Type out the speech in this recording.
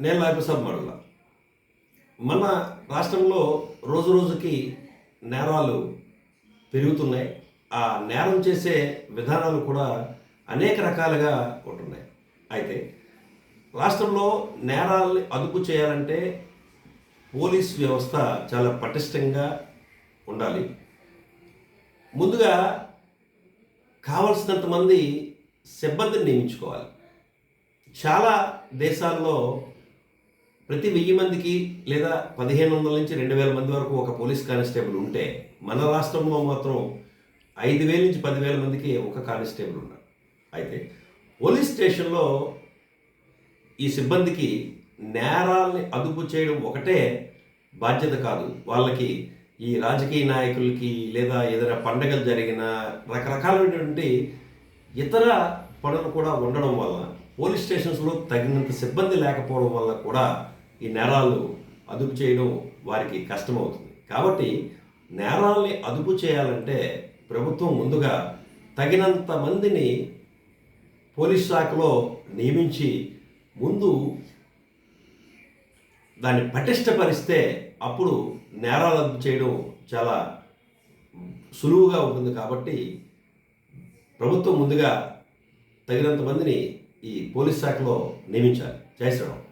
నేను లాయప్రసాద్ మడుగుల మన రాష్ట్రంలో రోజు రోజుకి నేరాలు పెరుగుతున్నాయి. ఆ నేరం చేసే విధానాలు కూడా అనేక రకాలుగా ఉంటున్నాయి. అయితే రాష్ట్రంలో నేరాలని అదుపు చేయాలంటే పోలీస్ వ్యవస్థ చాలా పటిష్టంగా ఉండాలి. ముందుగా కావలసినంత మంది సిబ్బందిని నియమించుకోవాలి. చాలా దేశాల్లో ప్రతి వెయ్యి మందికి లేదా పదిహేను వందల నుంచి రెండు వేల మంది వరకు ఒక పోలీస్ కానిస్టేబుల్ ఉంటే మన రాష్ట్రంలో మాత్రం ఐదు వేల నుంచి పదివేల మందికి ఒక కానిస్టేబుల్ ఉన్నారు. అయితే పోలీస్ స్టేషన్లో ఈ సిబ్బందికి నేరాల్ని అదుపు చేయడం ఒకటే బాధ్యత కాదు. వాళ్ళకి ఈ రాజకీయ నాయకులకి లేదా ఏదైనా పండగలు జరిగిన రకరకాలైనటువంటి ఇతర పనులు కూడా ఉండడం వల్ల పోలీస్ స్టేషన్స్లో తగినంత సిబ్బంది లేకపోవడం వల్ల కూడా ఈ నేరాలు అదుపు చేయడం వారికి కష్టమవుతుంది. కాబట్టి నేరాలని అదుపు చేయాలంటే ప్రభుత్వం ముందుగా తగినంత మందిని పోలీస్ శాఖలో నియమించి ముందు దాన్ని పటిష్టపరిస్తే అప్పుడు నేరాలు అదుపు చేయడం చాలా సులువుగా ఉంటుంది కాబట్టి ప్రభుత్వం ముందుగా తగినంత మందిని ఈ పోలీస్ శాఖలో నియమించాలి. జై శ్రీరామ్.